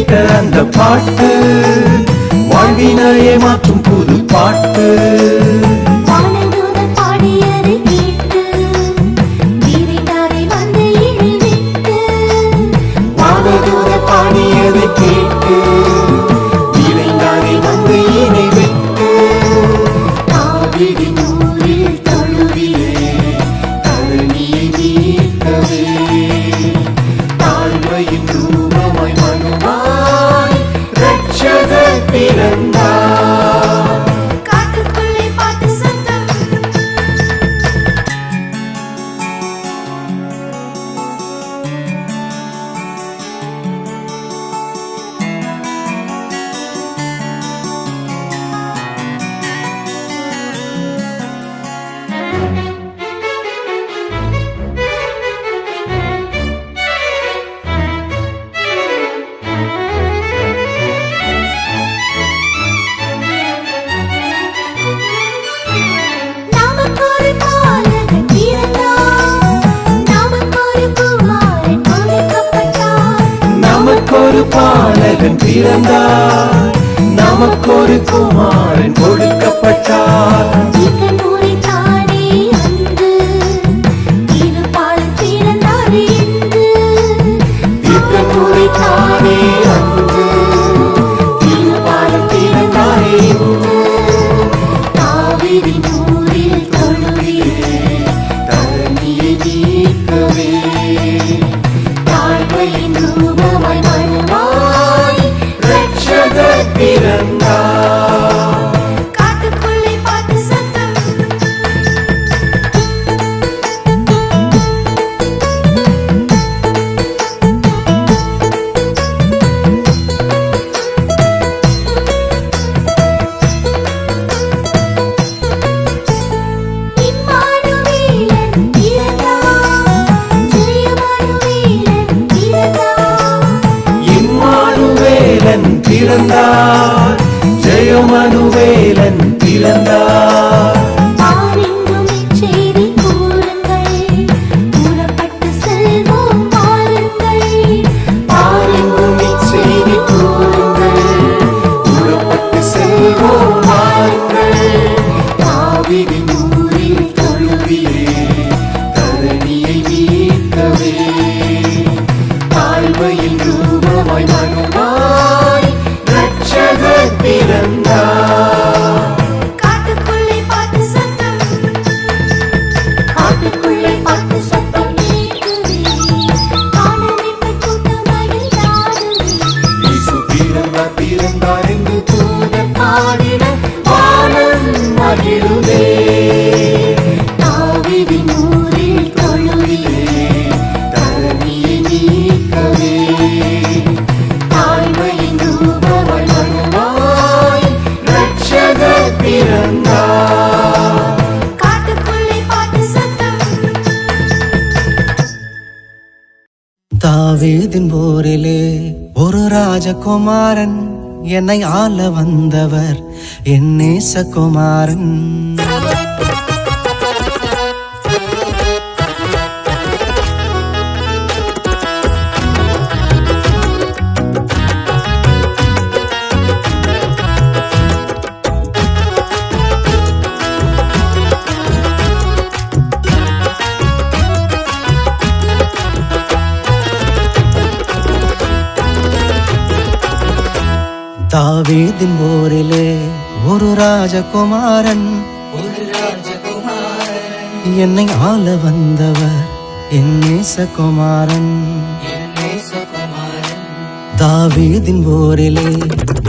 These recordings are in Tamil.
கேட்ட அந்த பாட்டு வாழ்வினையே மாற்றும் புது பாட்டு. பிறந்தார் நமக்கொரு குமாரன் கொடுக்க மனமாய் மனமாய் ரட்சகர் பிறந்தார் தாவீதின் போரிலே ஒரு ராஜகுமாரன் என்னை ஆள வந்தவர் என் நேசகுமாரன். வீதின் போரிலே ஒரு ராஜகுமாரன். என்னை ஆள வந்தவர் என் நேசகுமாரன். தாவீதின் போரிலே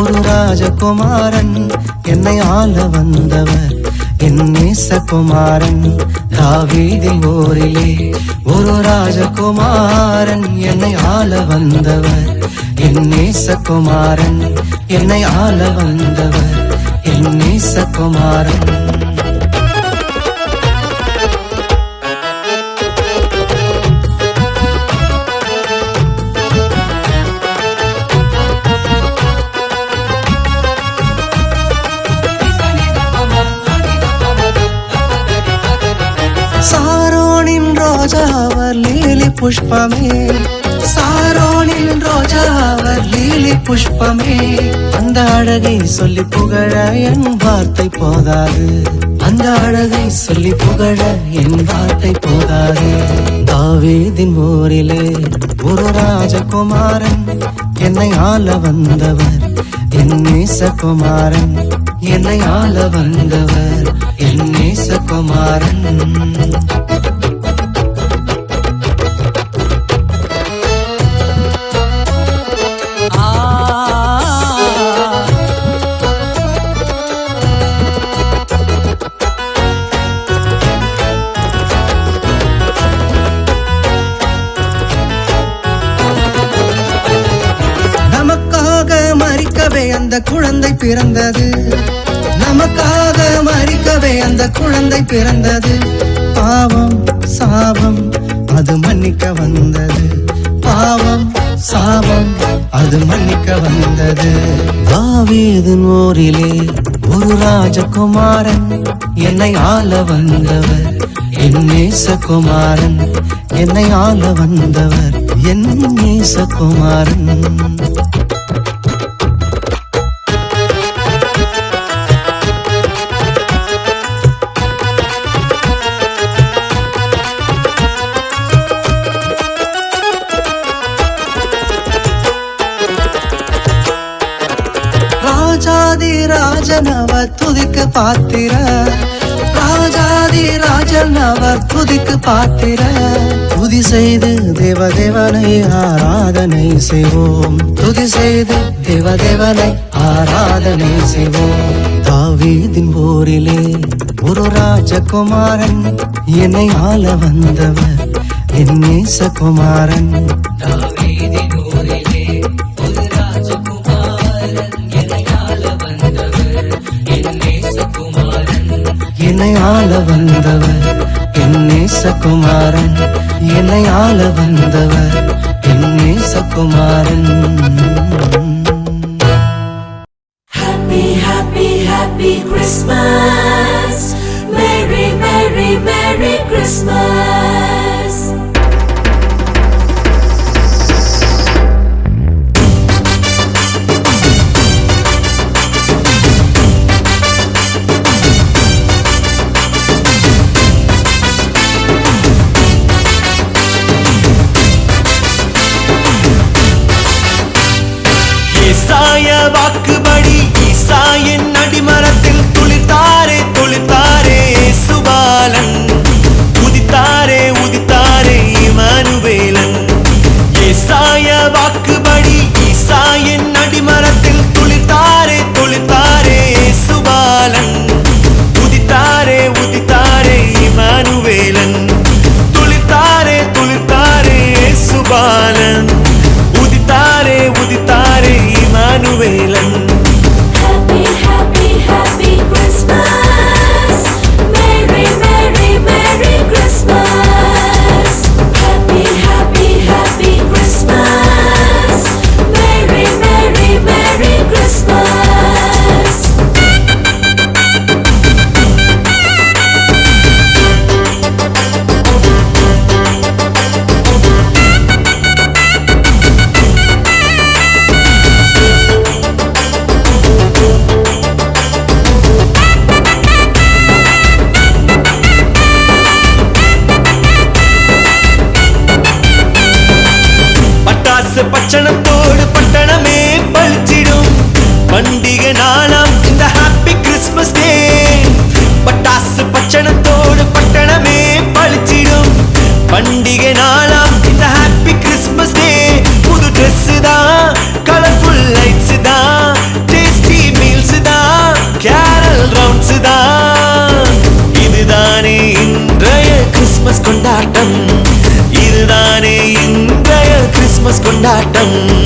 ஒரு ராஜகுமாரன். என்னை ஆள வந்தவர் என் நேசகுமாரன். தாவீதின் போரிலே ஒரு ராஜகுமாரன். என்னை ஆள வந்தவர் என் நேசகுமாரன். என்னை ஆள வந்தவர் என் நேசகுமாரன். சாரோனின் ரோஜாவர் லீலி புஷ்பமே. சாரோனின் ரோஜாவர் லீலி புஷ்பமே. அந்த அழகை சொல்லி புகழ என் வார்த்தை போதாது. அந்த அழகை சொல்லி புகழ என் வார்த்தை போதாது. தாவேதின் ஊரிலே ஒரு ராஜகுமாரன் என்னை ஆள வந்தவர். என் நேசகுமாரன் என்னை ஆள வந்தவர். என் நேசகுமாரன். பிறந்தது. நமக்காக மறிக்கவே அந்த குழந்தை பிறந்தது. பாவம் சாபம் அது மன்னிக்க வந்தது. பாவம் சாபம் அது மன்னிக்க வந்தது. தாவீதின் ஊரிலே ஒரு ராஜகுமாரன் என்னை ஆள வந்தவர். என் நேசகுமாரன் என்னை ஆள வந்தவர். என் நேசகுமாரன். துதிக்கு பாத்திர. ராஜாதி ராஜன் அவர் துதிக்கு பாத்திர. துதி செய்து தேவதேவனை ஆராதனை செய்வோம். துதி செய்து தேவதேவனை ஆராதனை செய்வோம். தாவீதின் போரிலே ஒரு ராஜகுமாரன் என்னை ஆள வந்தவர். என் நேசகுமாரன். ஆள வந்தவர் என் நேசகுமாரன். என்னை ஆள வந்தவர் என்னேச குமாரன் இசாய வாக்குபடி இசாயின் அடிமரத்தில் கொண்டாட்டம்.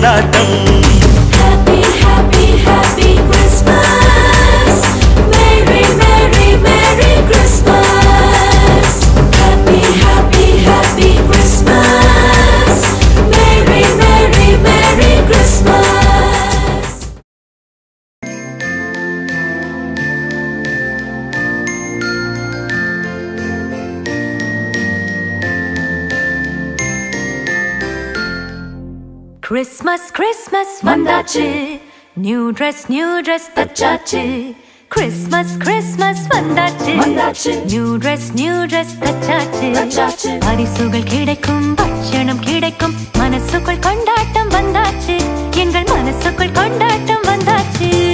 கொண்டாட்டம். வந்தாச்சு நியூ ட்ரெஸ் நியூ ட்ரெஸ் தச்சாச்சு. கிறிஸ்மஸ் கிறிஸ்மஸ் வந்தாச்சு. வந்தாச்சு. நியூ ட்ரெஸ் நியூ ட்ரெஸ் தச்சாச்சு. தச்சாச்சு. பரிசுகள் கிடைக்கும் பட்சணம் கிடைக்கும். மனசுக்குள் கொண்டாட்டம் வந்தாச்சு. எங்கள் மனசுக்குள் கொண்டாட்டம் வந்தாச்சு.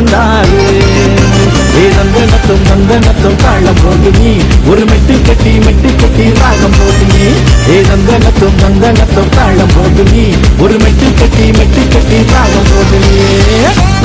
பிறந்தாரு. வேதந்தனத்தும் நந்தனத்தும் தாழம் போட்டு நீ. ஒரு மெட்டு கட்டி மெட்டு கட்டி ராகம் போட்டு நீ. வேதந்தனத்தும் நந்தனத்தும் தாழம் போட்டு நீ. ஒரு மெட்டு கட்டி மெட்டு கட்டி ராகம் போட்டு நீ.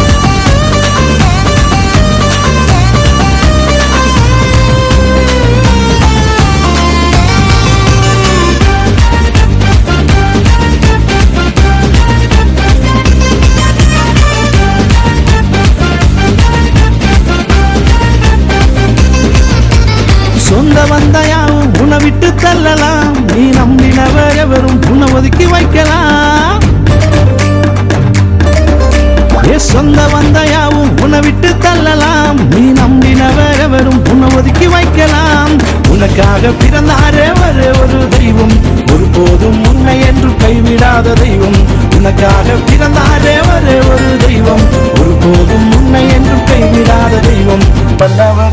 I never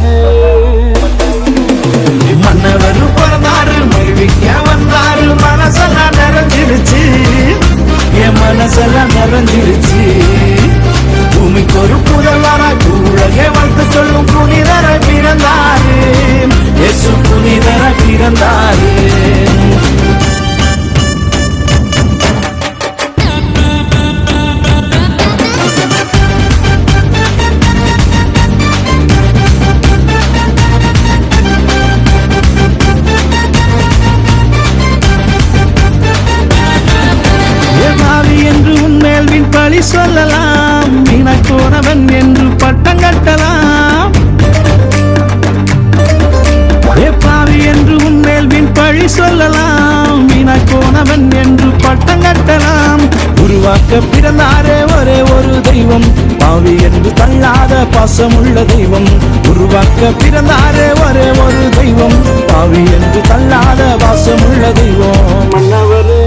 தெய்வம். பாவி என்று தள்ளாத பாசமுள்ள தெய்வம். உருவாக்க பிறந்தாரே ஒரே ஒரு தெய்வம். பாவி என்று தள்ளாத பாசமுள்ள தெய்வம். மன்னவரே.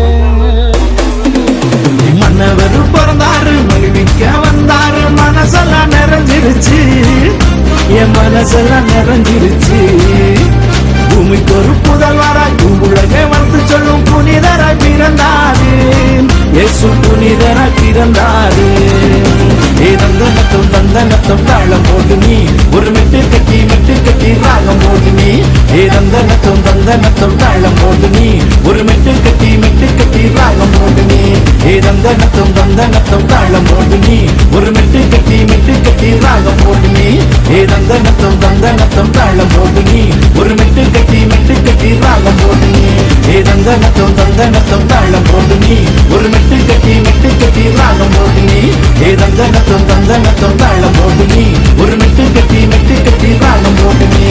மன்னவர் பிறந்தாரு மகிழ்விக்க வந்தாரு மனசெல்லாம் நிறைஞ்சிருச்சு. என் மனசெல்லாம் நிறைஞ்சிருச்சு. பூமிக்கு ஒரு புதல்வராய் உலகை வந்து சொல்லும் புனிதராய் பிறந்தாரு. இயேசு புனிதராய் பிறந்தாரு. ஏ தந்தனத்தம் தாளம் போடு நீ. ஒரு மெட்டு கட்டி மெட்டு கட்டி ராகம் போடு நீ. ஏதந்தனத்தும் தந்தனத்தும் தாழம் போது நீ ஒரு மெட்டு கட்டி மெட்டு கட்டி ராகம் போது நீ ஏதந்தனத்தும் தந்தனத்தும் தாழம் போது நீ ஒரு மெட்டு கட்டி மெட்டு கட்டி ராகம் போது நீ ஏதந்தனத்தும் தந்தனத்தும் தாழம் போது நீ ஒரு மெட்டு கட்டி மெட்டு கட்டி ராகம் போது நீ ஏதந்தனத்தும் தந்தனத்தும் தாழம் போது நீ ஒரு மெட்டு கட்டி மெட்டு கட்டி ராகம் போது நீ ஏதந்தனத்தும் தந்தனத்தும் தாழம் போது நீ ஒரு மெட்டு கட்டி மெட்டு கட்டி ராகம் போது நீ